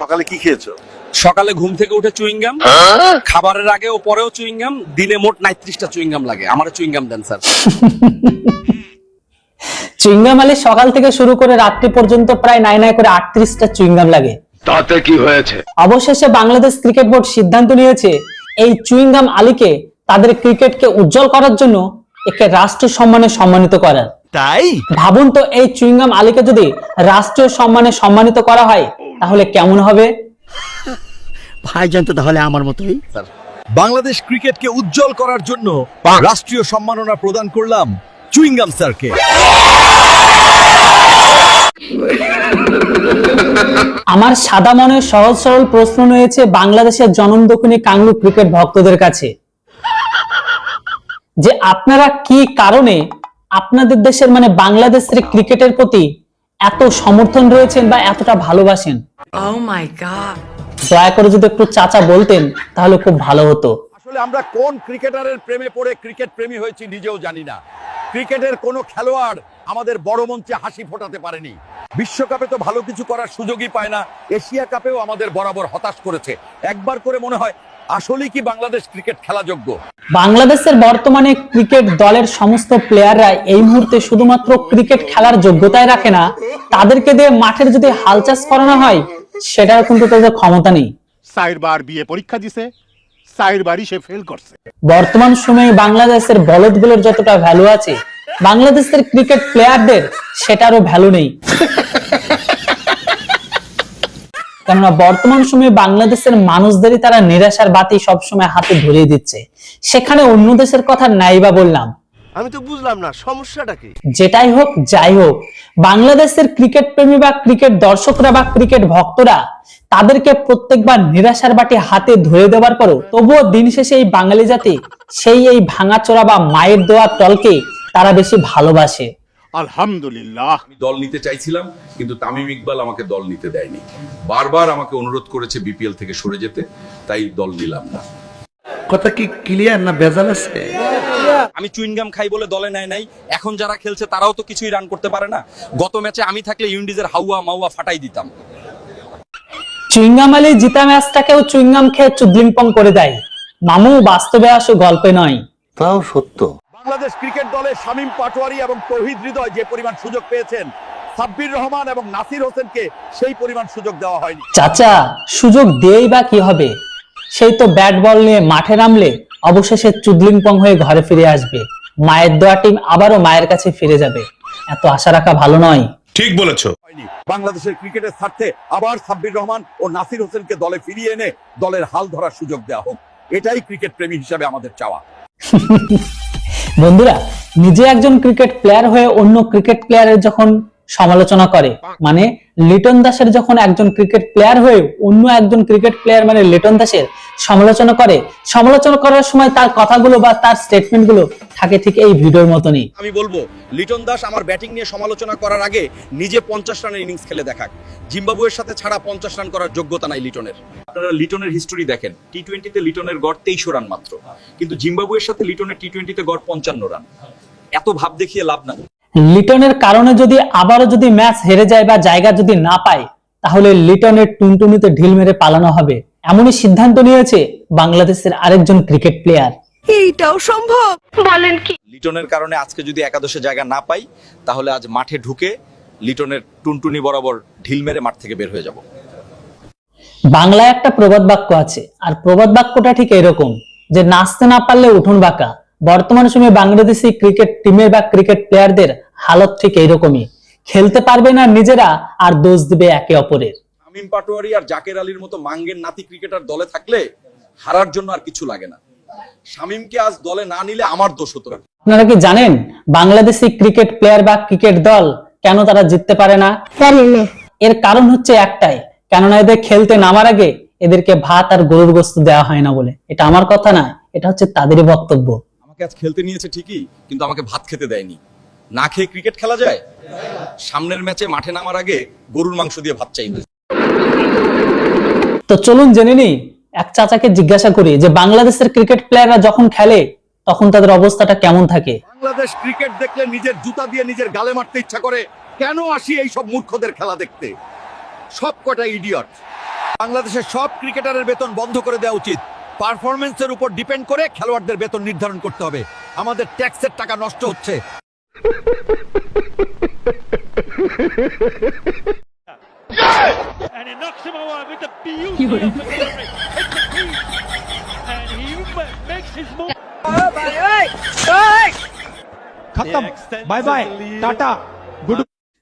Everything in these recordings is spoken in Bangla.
সকালে কি খেয়েছো? সকালে ঘুম থেকে উঠে চুইংগাম। খাবারের আগে ও পরেও চুইংগাম দিনে মোট নাইত্রিশটা চুইংগাম লাগে। আমার চুইংগাম দেন স্যার। চুইংগাম আলী সকাল থেকে শুরু করে রাত্রি পর্যন্ত প্রায় নাই নাই করে আটত্রিশটা চুইংগাম লাগে। তাতে কি হয়েছে? অবশেষে বাংলাদেশ ক্রিকেট বোর্ড সিদ্ধান্ত নিয়েছে এই চুইংগাম আলীকে তাদের ক্রিকেটকে উজ্জ্বল করার জন্য একে রাষ্ট্রীয় সম্মানে সম্মানিত করার তাই? ভাবুন তো এই চুইংগাম আলীকে যদি রাষ্ট্রীয় সম্মানে সম্মানিত করা হয় তাহলে কেমন হবে? ভাইজান তো তাহলে আমার মতোই। বাংলাদেশ ক্রিকেটকে উজ্জ্বল করার জন্য রাষ্ট্রীয় সম্মাননা প্রদান করলাম চুইংগাম স্যারকে। আমার সাদা মনের সহজ সরল প্রশ্ন রয়েছে বাংলাদেশের জনমদক্ষিণী কাংলু ক্রিকেট ভক্তদের কাছে। যে আপনারা কি কারণে আপনাদের দেশের মানে বাংলাদেশের ক্রিকেটের প্রতি এত সমর্থন রয়েছেন বা এতটা ভালোবাসেন? Oh my god. দয়া করে যদি একটু চাচা বলতেন তাহলে খুব ভালো হতো। আসলে আমরা কোন ক্রিকেটারের প্রেমে পড়ে ক্রিকেট প্রেমী হয়েছি নিজেও জানি না। ক্রিকেটের কোনো খেলোয়াড় আমাদের বড় মঞ্চে হাসি ফোটাতে পারেনি। বিশ্বকাপে তো ভালো কিছু করার সুযোগই পায় না। এশিয়া কাপেও আমাদের বরাবর হতাশ করেছে। একবার করে মনে হয় আসলেই কি বাংলাদেশ ক্রিকেট খেলা যোগ্য? বাংলাদেশের বর্তমানে ক্রিকেট দলের সমস্ত প্লেয়াররা এই মুহূর্তে শুধুমাত্র ক্রিকেট খেলার যোগ্যতায় রাখে না। তাদেরকে দিয়ে মাঠের যদি হাল চাষ করানো হয় সেটার কিন্তু তাদের ক্ষমতা নেই। চার বার বিয়ে পরীক্ষা দিছে চার বারই সে ফেল করছে। বর্তমান সময়ে বাংলাদেশের বলদগুলোর যতটা ভ্যালু আছে বাংলাদেশের ক্রিকেট প্লেয়ারদের সেটারও ভ্যালু নেই। কেননা বর্তমান সময়ে বাংলাদেশের মানুষদেরই তারা নিরাশার বাতি সবসময় হাতে ধরিয়ে দিচ্ছে। সেখানে অন্য দেশের কথা নাই বা বললাম। আমি তো বুঝলাম না সমস্যাটা কি? যেটাই হোক যাই হোক বাংলাদেশের ক্রিকেট প্রেমী বা ক্রিকেট দর্শকরা বা ক্রিকেট ভক্তরা তাদেরকে প্রত্যেকবার নিরাশার বাটি হাতে ধরে দেওয়ার পরও তবুও দিন শেষে এই বাঙালি জাতি সেই এই ভাঙাচোরা বা মায়ের দেওয়া দলকে তারা বেশি ভালোবাসে। আলহামদুলিল্লাহ। আমি দল নিতে চাইছিলাম কিন্তু তামিম ইকবাল আমাকে দল নিতে দেয়নি। বারবার আমাকে অনুরোধ করেছে বিপিএল থেকে সরে যেতে তাই দল নিলাম না। কথা কি ক্লিয়ার না ভেজাল আছে? আমি চুইংগাম খাই বলে দলে নেয় নাই। এখন যারা খেলছে তারাও তো কিছুই রান করতে পারে না। গত ম্যাচে আমি থাকলে ইউন্ডিজের হাউয়া মাউয়া ফাটাই দিতাম। চুইংগাম আলী জিতা ম্যাচটাকেও চুইংগাম খেয়ে চুদলিংপং করে দেয়। মামু বাস্তবে আসো গল্পে নয়। তাও সত্য। বাংলাদেশ ক্রিকেট দলে শামীম পাটোয়ারি এবং তৌহিদ হৃদয় যে পরিমাণ সুযোগ পেয়েছেন সাব্বির রহমান এবং নাসির হোসেনকে সেই পরিমাণ সুযোগ দেওয়া হয়নি। চাচা সুযোগ দিয়েই বা কি হবে? সেই তো ব্যাট বল নিয়ে মাঠে নামলে অবশেষে চুদলিংপং হয়ে ঘরে ফিরে আসবে। মায়ের দেওয়া টিম আবারও মায়ের কাছে ফিরে যাবে। এত আশা রাখা ভালো নয়। ঠিক বলেছ। বাংলাদেশের ক্রিকেটের স্বার্থে আবার সাব্বির রহমান ও নাসির হোসেনকে দলে ফিরিয়ে এনে দলের হাল ধরার সুযোগ দেওয়া হোক। এটাই ক্রিকেট প্রেমী হিসাবে আমাদের চাওয়া। বন্ধুরা নিজে একজন ক্রিকেট প্লেয়ার হয়ে অন্য ক্রিকেট প্লেয়ারের যখন সমালোচনা করে। মানে লিটন দাসের যখন একজন ক্রিকেট প্লেয়ার হয়ে অন্য একজন ক্রিকেট প্লেয়ার মানে লিটন দাসের সমালোচনা করে, সমালোচনা করার সময় তার কথাগুলো বা তার স্টেটমেন্টগুলো থাকে ঠিক এই ভিডিওর মতনই। আমি বলব, লিটন দাস আমার ব্যাটিং নিয়ে সমালোচনা করার আগে নিজে পঞ্চাশ রানের ইনিংস খেলে দেখাক। জিম্বাবুয়ের সাথে ছাড়া পঞ্চাশ রান করার যোগ্যতা নাই লিটনের। আপনারা লিটনের হিস্টোরি দেখেন টি টোয়েন্টিতে লিটনের গড় তেইশশো রান মাত্র। কিন্তু জিম্বাবুয়ের সাথে লিটনের টি টোয়েন্টিতে গড় পঞ্চান্ন রান এত ভাব দেখিয়ে লাভ না লিটনের কারণে যদি আবারও যদি ম্যাচ হেরে যায় বা জায়গা যদি না পায় তাহলে লিটনের টুনটুনিতে ঢিল মেরে পালানো হবে। এমনই সিদ্ধান্ত নিয়েছে বাংলাদেশের আরেকজন ক্রিকেট প্লেয়ার। এইটাও সম্ভব। বলেন কি? লিটনের কারণে আজকে যদি একাদশে জায়গা না পাই তাহলে আজ মাঠে ঢুকে লিটনের টুনটুনি বরাবর ঢিল মেরে মাঠ থেকে বের হয়ে যাব। বাংলায় একটা প্রবাদ বাক্য আছে আর প্রবাদ বাক্যটা ঠিক এরকম যে নাচতে না পারলে উঠুন বাঁকা। বর্তমান সময়ে বাংলাদেশি ক্রিকেট টিমের বা ক্রিকেট প্লেয়ারদের হালত ঠিক এইরকমই। খেলতে পারবে না নিজেরা আর দোষ দিবে একে অপরের। শামীম পাটোয়ারি আর জাকের আলীর মতো মাঙ্গের নাতি ক্রিকেটার দলে থাকলে হারার জন্য আর কিছু লাগে না। শামীমকে আজ দলে না নিলে আমার দোষ হতো আপনারা কি জানেন বাংলাদেশি ক্রিকেট প্লেয়ার বা ক্রিকেট দল কেন তারা জিততে পারে না। এর কারণ হচ্ছে একটাই কেননা এদের খেলতে নামার আগে এদেরকে ভাত আর গরুর গোস্ত দেওয়া হয় না বলে। এটা আমার কথা না এটা হচ্ছে তাদেরই বক্তব্য। আমাকে আজ খেলতে নিয়েছে ঠিকই কিন্তু আমাকে ভাত খেতে দেয়নি। না খেয়ে ক্রিকেট খেলা যায়? সামনের ম্যাচে মাঠে নামার আগে গরুর মাংস দিয়ে ভাত চাইবে তো চলুন জেনে নিই এক চাচাকে জিজ্ঞাসা করি যে বাংলাদেশের ক্রিকেট প্লেয়াররা যখন খেলে তখন তাদের অবস্থাটা কেমন থাকে? বাংলাদেশ ক্রিকেট দেখলে নিজের জুতা দিয়ে নিজের গালে মারতে ইচ্ছা করে কেন আসি এই সব মূর্খদের খেলা দেখতে? সব কটা ইডিয়ট বাংলাদেশের সব ক্রিকেটারের বেতন বন্ধ করে দেওয়া উচিত। পারফরমেন্সের উপর ডিপেন্ড করে খেলোয়াড়দের বেতন নির্ধারণ করতে হবে। আমাদের ট্যাক্সের টাকা নষ্ট হচ্ছে।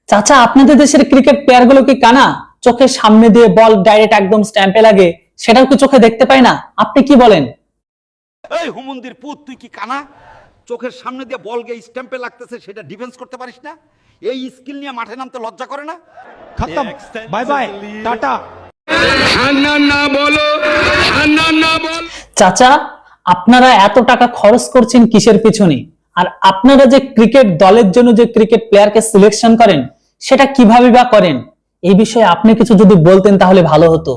চাচা আপনাদের দেশের ক্রিকেট প্লেয়ারগুলো কি কানা? চোখের সামনে দিয়ে বল ডাইরেক্ট একদম স্ট্যাম্পে লাগে। সেটাও কি চোখে দেখতে পাই না। আপনি কি বলেন? এই হুমুন্দির পুত তুই কি কানা? চোখের সামনে দিয়ে বল গে স্ট্যাম্পে লাগতেছে সেটা ডিফেন্স করতে পারিস না? এই স্কিল নিয়ে মাঠে নামতে লজ্জা করে না? খতম। বাই বাই টাটা। না বলো না বল। চাচা আপনারা এত টাকা খরচ করছেন কিসের পিছনে? আর আপনারা যে ক্রিকেট দলের জন্য যে ক্রিকেট প্লেয়ারকে সিলেকশন করেন সেটা কীভাবে বা করেন? এই বিষয়ে আপনি কিছু যদি বলতেন তাহলে ভালো হতো।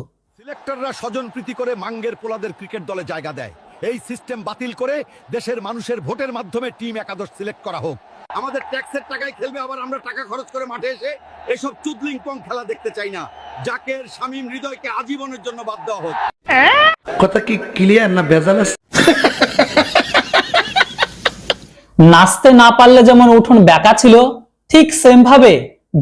সিলেক্টররা স্বজন প্রীতি করে মাঙ্গের পোলাদের ক্রিকেট দলে জায়গা দেয়। এই সিস্টেম বাতিল করে দেশের মানুষের ভোটের মাধ্যমে টিম একাদশ সিলেক্ট করা হোক। আমাদের ট্যাক্সের টাকায় খেলবে আবার আমরা টাকা খরচ করে মাঠে এসে এসব চুদলিং পং খেলা দেখতে চাই না। জাকের শামীম হৃদয়কে আজীবনের জন্য বাদ দেওয়া হোক। কথা কি ক্লিয়ার না আছে? নাচতে না পারলে যেমন উঠোন ব্যাকা ছিল ঠিক সেম ভাবে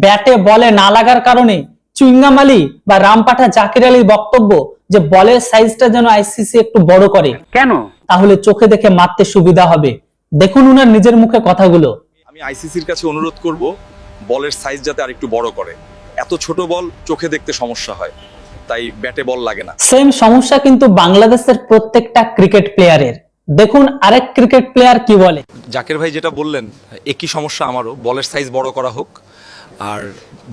ব্যাটে বলে না লাগার কারণে চুইঙ্গাম আলী বা রামপাঠা জাকির আলীর বক্তব্য যে বলের সাইজটা যেন আইসিসি একটু বড় করে কেন? তাহলে চোখে দেখে মারতে সুবিধা হবে। দেখুন উনার নিজের মুখে কথাগুলো। আমি আইসিসির কাছে অনুরোধ করব বলের সাইজ যাতে আরেকটু বড় করে। এত ছোট বল চোখে দেখতে সমস্যা হয় তাই ব্যাটে বল লাগে না। সেম সমস্যা কিন্তু বাংলাদেশের প্রত্যেকটা ক্রিকেট প্লেয়ারের। দেখুন আরেক ক্রিকেট প্লেয়ার কি বলে। জাকের ভাই যেটা বললেন একই সমস্যা আমারও বলের সাইজ বড় করা হোক আর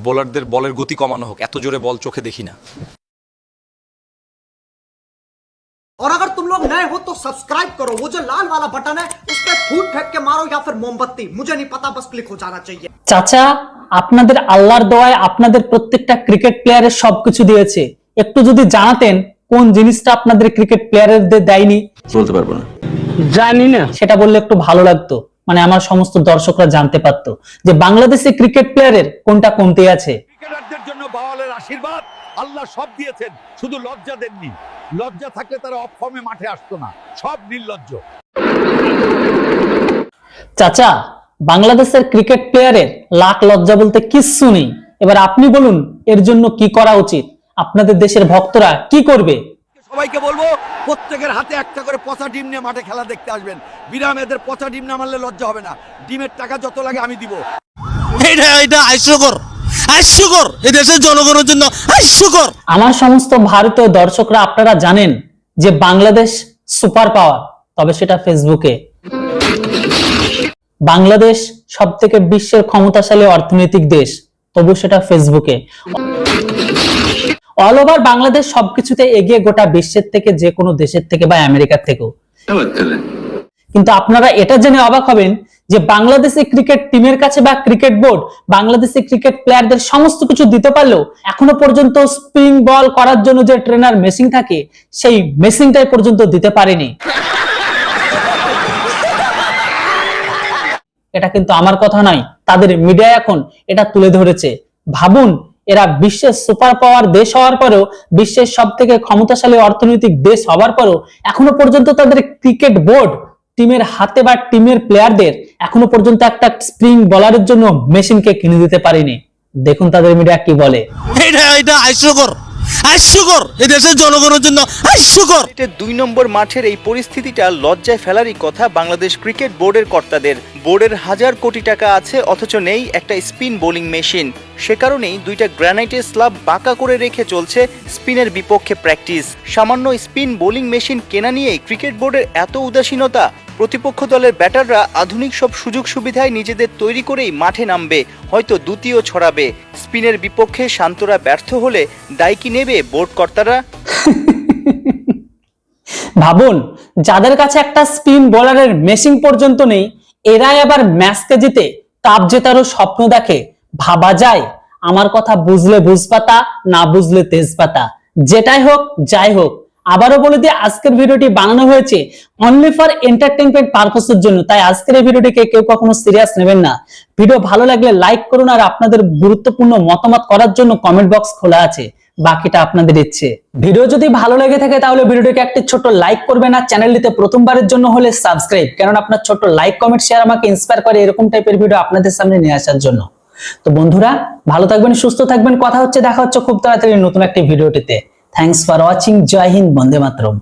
বোলারদের বলের গতি কমানো হোক এত জোরে বল চোখে দেখি না और अगर तुम लोग नए हो तो सब्सक्राइब करो वो जो लाल वाला बटन है उस पर फूट फेंक के मारो या फिर मोमबत्ती मुझे नहीं पता बस क्लिक हो जाना चाहिए চাচা আপনাদের আল্লাহর দোয়ায় আপনাদের প্রত্যেকটা ক্রিকেট প্লেয়ারের সবকিছু দিয়েছে একটু যদি জানাতেন কোন জিনিসটা আপনাদের ক্রিকেট প্লেয়ারদের দেয়নি বলতে পারবো না জানি না সেটা বললে একটু ভালো লাগতো মানে আমার সমস্ত দর্শকরা জানতে পারতো যে বাংলাদেশে ক্রিকেট প্লেয়ারের কোনটা কমতে আছে। ক্রিকেটারদের জন্য বাওয়ালের আশীর্বাদ আল্লাহ সব দিয়েছেন শুধু লজ্জা দেননি। লজ্জা থাকলে তারা অফ ফর্মে মাঠে আসতো না সব নির্লজ্জ। চাচা বাংলাদেশের ক্রিকেট প্লেয়ারের লাখ লজ্জা বলতে কিচ্ছু নেই। এবার আপনি বলুন এর জন্য কি করা উচিত? আপনাদের দেশের ভক্তরা কি করবে? সবাইকে বলব প্রত্যেকের হাতে একটা করে পচা ডিম নিয়ে মাঠে খেলা দেখতে আসবেন। বিরাম এদের পচা ডিম না মারলে লজ্জা হবে না। ডিমের টাকা যত লাগে আমি দিব। এটা এটা হাস্যকর। হাস্যকর। এই দেশের জনগণের জন্য হাস্যকর। আমার সমস্ত ভারতীয় দর্শকরা আপনারা জানেন যে বাংলাদেশ সুপার পাওয়ার তবে সেটা ফেসবুকে। বাংলাদেশ সব থেকে বিশ্বের ক্ষমতাশালী অর্থনৈতিক দেশ তবু সেটা ফেসবুকে। অল ওভার বাংলাদেশ সবকিছুতে এগিয়ে গোটা বিশ্বের থেকে, যে কোনো দেশের থেকে বা আমেরিকার থেকেও। কিন্তু আপনারা এটা জেনে অবাক হবেন যে বাংলাদেশি ক্রিকেট টিমের কাছে বা ক্রিকেট বোর্ড বাংলাদেশি ক্রিকেট প্লেয়ারদের সমস্ত কিছু দিতে পারলেও এখনও পর্যন্ত স্প্রিং বল করার জন্য যে ট্রেনার মেশিং থাকে, সেই মেশিংটাই পর্যন্ত দিতে পারেনি। এটা কিন্তু আমার কথা নয়, তাদের মিডিয়া এখন এটা তুলে ধরেছে। ভাবুন এরা বিশ্বের সুপার পাওয়ার দেশ হওয়ার পরেও বিশ্বের সব থেকে ক্ষমতাশালী অর্থনৈতিক দেশ হওয়ার পরেও এখনও পর্যন্ত তাদের ক্রিকেট বোর্ড টিমের হাতে বা টিমের প্লেয়ারদের এখনও পর্যন্ত একটা স্প্রিং বলারের জন্য মেশিনকে কিনে দিতে পারেনি। দেখুন তাদের মিডিয়া কি বলে। এটা এটা হাস্যকর হাস্যকর। এই দেশের জনগণের জন্য হাস্যকর। দুই নম্বর মাঠের এই পরিস্থিতিটা লজ্জায় ফেলারই কথা বাংলাদেশ ক্রিকেট বোর্ডের কর্তাদের। বোর্ডের হাজার কোটি টাকা আছে অথচ নেই একটা স্পিন বোলিং মেশিন সে কারণেই দুইটা গ্রানাইটের স্ল্যাব বাঁকা করে রেখে চলছে স্পিনের বিপক্ষে প্র্যাকটিস। সামান্য স্পিন বোলিং মেশিন কেনা নিয়েই ক্রিকেট বোর্ডের এত উদাসীনতা, প্রতিপক্ষ দলের ব্যাটাররা আধুনিক সব সুযোগ সুবিধায় নিজেদের তৈরি করেই মাঠে নামবে, হয়তো দ্বিতীয় ছড়াবে। স্পিনের বিপক্ষে শান্তরা ব্যর্থ হলে দায় কি নেবে বোর্ড কর্তারা? ভাবুন, যাদের কাছে একটা স্পিন বোলারের মেশিন পর্যন্ত নেই, এরাই আবার ম্যাচকে জিতে কাপ জেতারও স্বপ্ন দেখে। ভাবা যায়, আমার কথা বুঝলে বুঝপাতা, না বুঝলে তেজপাতা। যেটাই হোক, যাই হোক। আবারও বলে দিয়ে আজকের ভিডিওটি বানানো হয়েছে অনলি ফর এন্টারটেনমেন্ট পারপাসের জন্য। তাই আজকের এই ভিডিওটিকে কেউ কখনো সিরিয়াস নেবেন না। ভিডিও ভালো লাগলে লাইক করুন আর আপনাদের গুরুত্বপূর্ণ মতামত করার জন্য কমেন্ট বক্স খোলা আছে। বাকিটা আপনাদের ইচ্ছে। ভিডিও যদি ভালো লেগে থাকে তাহলে ভিডিওটিকে একটি ছোট লাইক করবেন আর চ্যানেলটিতে প্রথমবারের জন্য হলে সাবস্ক্রাইব কারণ আপনার ছোট লাইক কমেন্ট শেয়ার আমাকে ইন্সপায়ার করে এরকম টাইপের ভিডিও আপনাদের সামনে নিয়ে আসার জন্য। তো বন্ধুরা, ভালো থাকবেন, সুস্থ থাকবেন। কথা হচ্ছে, দেখা হচ্ছে খুব তাড়াতাড়ি নতুন একটি ভিডিওটিতে। থ্যাংকস ফর ওয়াচিং জয় হিন্দ, বন্দে মাতরম।